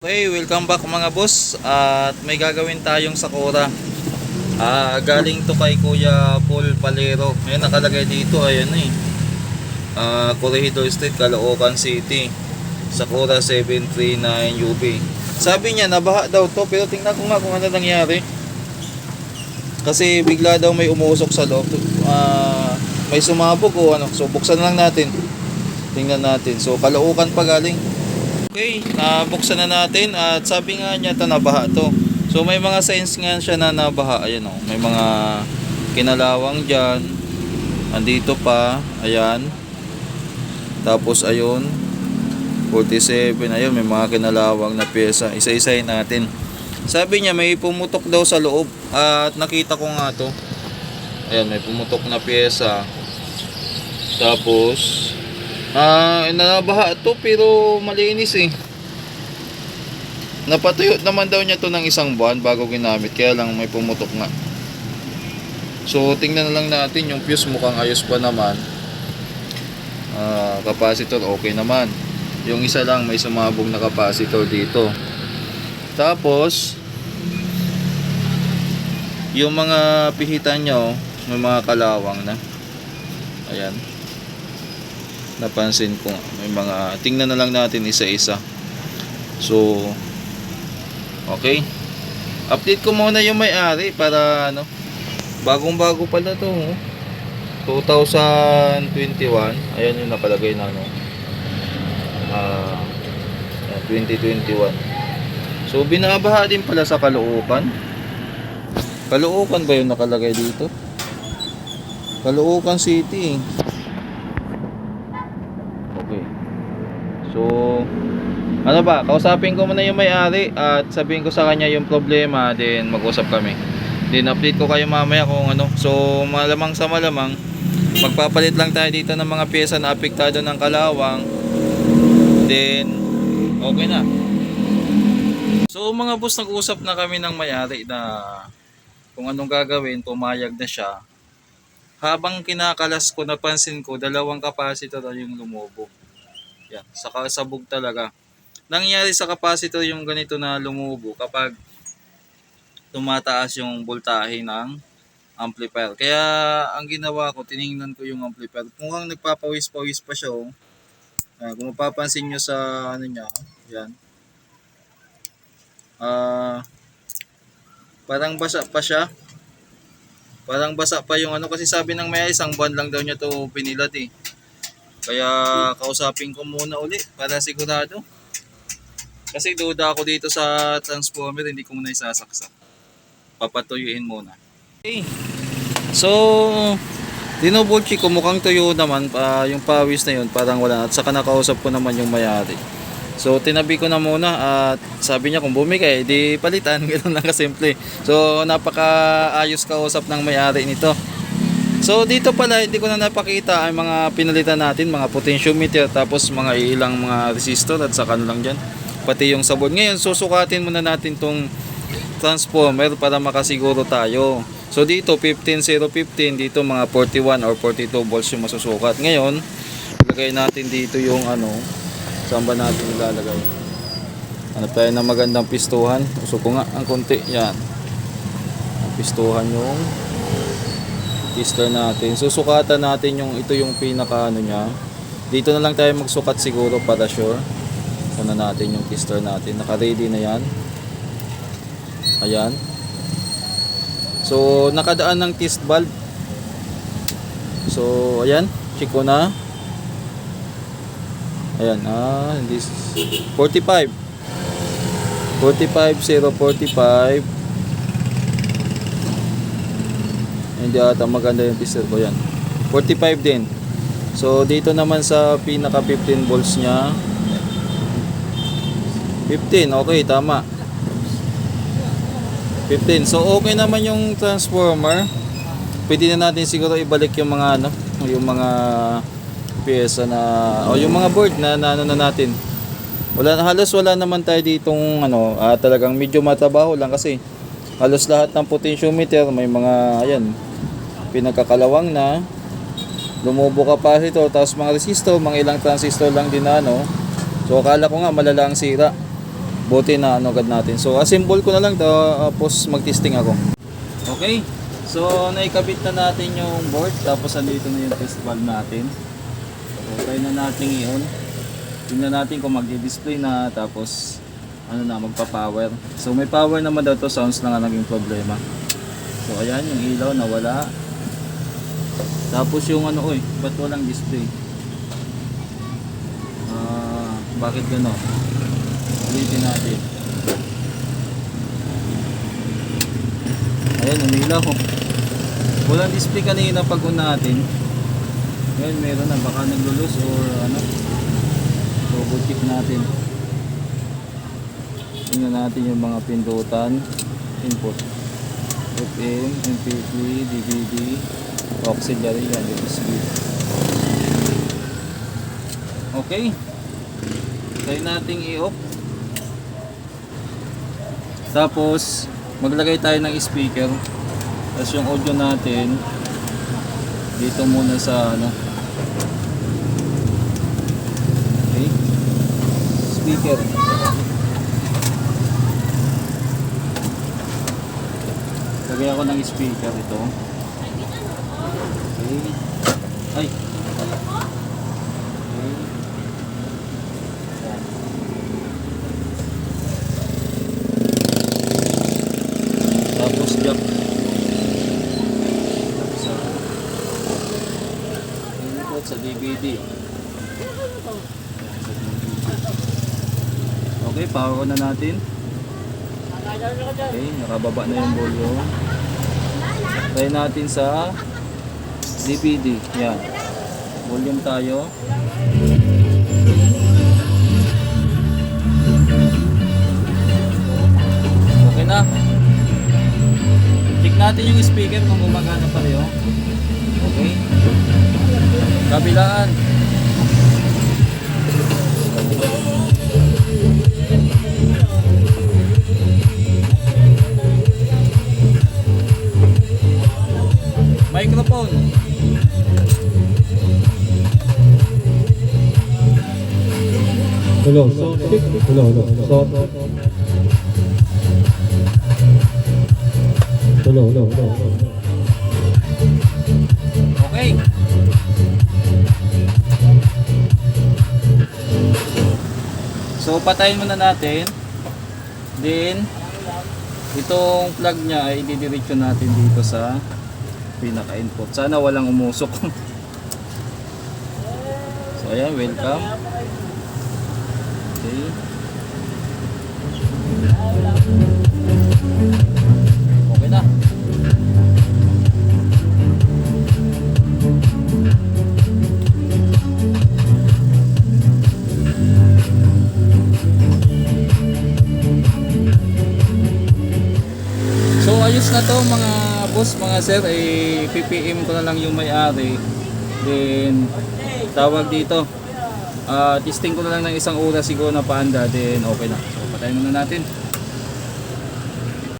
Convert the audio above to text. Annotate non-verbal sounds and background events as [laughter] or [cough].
Okay, welcome back mga boss. At may gagawin tayong sakura. Ah, galing to kay Kuya Paul Palero. Ayun nakalagay dito, ayan eh. Ah, Corregidor Street, Caloocan City. Sakura 739 UB. Sabi niya nabaha daw to, pero tingnan ko nga kung ano nangyari. Kasi bigla daw may umusok sa loob. Ah, may sumabog o ano. So buksan lang natin. Tingnan natin. So Caloocan pa galing. Okay, nabuksan na natin at sabi nga niya ito nabaha to. So may mga signs nga siya na nabaha. Ayan o, may mga kinalawang dyan. Andito pa, ayan. Tapos ayun, 47, ayun may mga kinalawang na pyesa. Isa-isahin natin. Sabi niya may pumutok daw sa loob at nakita ko nga to. Ayan, may pumutok na pyesa. Tapos, Ah, nabaha to pero malinis eh. Napatuyo naman daw niya to ng isang buwan bago ginamit kaya lang may pumutok nga. So tingnan na lang natin yung fuse mukhang ayos pa naman. Ah, capacitor okay naman. Yung isa lang may sumabog na capacitor dito. Tapos yung mga pihitan niya oh, may mga kalawang na. Ayan napansin ko may mga tingnan na lang natin isa-isa. So okay. Update ko muna yung may-ari para ano bagong bago pala to oh. 2021 ayan yung nakalagay na ano ah 2021 so binabaha din pala sa Caloocan Caloocan ba yung nakalagay dito? Caloocan City eh. Okay. So, ano ba, kausapin ko muna yung may-ari at sabihin ko sa kanya yung problema, then mag-usap kami. Then update ko kayo mamaya kung ano. So, malamang sa malamang, magpapalit lang tayo dito ng mga pyesa na apektado ng kalawang. Then, okay na. So, mga boss, nag-usap na kami ng may-ari na kung anong gagawin, pumayag na siya. Habang kinakalas ko, napansin ko, dalawang capacitor yung lumubog. Yan, sa kasabog talaga. Nangyari sa capacitor yung ganito na lumubo kapag tumataas yung voltahe ng amplifier. Kaya ang ginawa ko, tiningnan ko yung amplifier. Kung ang nagpapawis-pawis pa siya, oh, ah, kung mapapansin nyo sa ano niya, yan. Ah, parang basa pa siya. Parang basa pa yung ano kasi sabi ng may isang buwan lang daw niya to pinilat eh. Kaya kausapin ko muna uli para sigurado. Kasi duda ako dito sa transformer, hindi ko muna isasaksak. Papatuyuin muna. Okay. So, dinobulchi ko mukhang tuyo naman pa yung pawis na yun parang wala at saka nakausap ko naman yung mayari. So tinabi ko na muna at sabi niya kung bumigay, di palitan, [laughs] ganoon lang kasimple. So napakaayos kausap ng may-ari nito. So dito pala hindi ko na napakita ang mga pinalitan natin, mga potentiometer tapos mga ilang mga resistor at saka ano lang diyan. Pati yung sabon. Ngayon susukatin muna natin tong transformer para makasiguro tayo. So dito 15015 dito mga 41 or 42 volts yung masusukat. Ngayon, ilagay natin dito yung ano, saan ba natin ilalagay? Hanap tayo ng magandang pistuhan. Usok ko nga ang konti. Yan. Ang pistuhan yung tester natin. Susukatan natin yung ito yung pinaka ano niya. Dito na lang tayo magsukat siguro para sure. Sana natin yung tester natin. Naka-ready na yan. Ayan. So, nakadaan ng test valve. So, ayan. Check ko na. Ayan, ah, hindi 45. 45 045. Hindi ata maganda yung tester ko yan. 45 din. So dito naman sa pinaka 15 volts niya 15, okay, tama. 15. So okay naman yung transformer. Pwede na natin siguro ibalik yung mga ano, yung mga pyesa na o yung mga board na, na ano na natin. Wala halos wala naman tayo ditong ano, ah, talagang medyo matabaho lang kasi halos lahat ng potentiometer may mga ayan pinagkakalawang na lumubo capacitor tapos mga resistor mga ilang transistor lang din na ano so akala ko nga malala ang sira Buti na ano agad natin. So assemble ko na lang tapos mag-testing ako. Okay. So naikabit na natin yung board tapos andito na yung test valve natin. So try na natin i-on. Tingnan natin kung magdi-display na tapos ano na magpa-power. So may power naman daw to, sounds lang ang naging problema. So ayan yung ilaw nawala. Tapos yung ano oy, ba't walang display? Ah, bakit gano'n? Ulitin natin. Ayan, umilaw. Walang display kanina pag natin. Ngayon meron na, baka naglulus or ano. Double check natin. Tingnan natin yung mga pindutan. Input. FM, MP3, DVD, auxiliary yan, USB. Okay. Try nating i-off. Tapos, maglagay tayo ng speaker. Tapos yung audio natin, dito muna sa ano. Okay. Speaker. Lagay ako ng speaker ito. Okay. Ay. Okay. Yan. Tapos jack. Tapos sa input sa DVD. Okay, power on na natin. Okay, nakababa na yung volume. Try natin sa DVD. Yan. Volume tayo. Okay na. Check natin yung speaker kung gumagana pa rin. oh. Okay. Kabilaan. Hello, hello, hello, hello. Hello, hello, hello. Okay. So patayin muna natin. Then itong plug niya ay ididiretso natin dito sa pinaka-input. Sana walang umusok. [laughs] so ayan, welcome. Okay. Okay na. So ayos na to mga boss, mga sir, eh, PPM ko na lang yung may-ari. Then tawag dito. Ah, testing ko na lang ng isang oras siguro na paanda, then okay na. So patayin muna natin.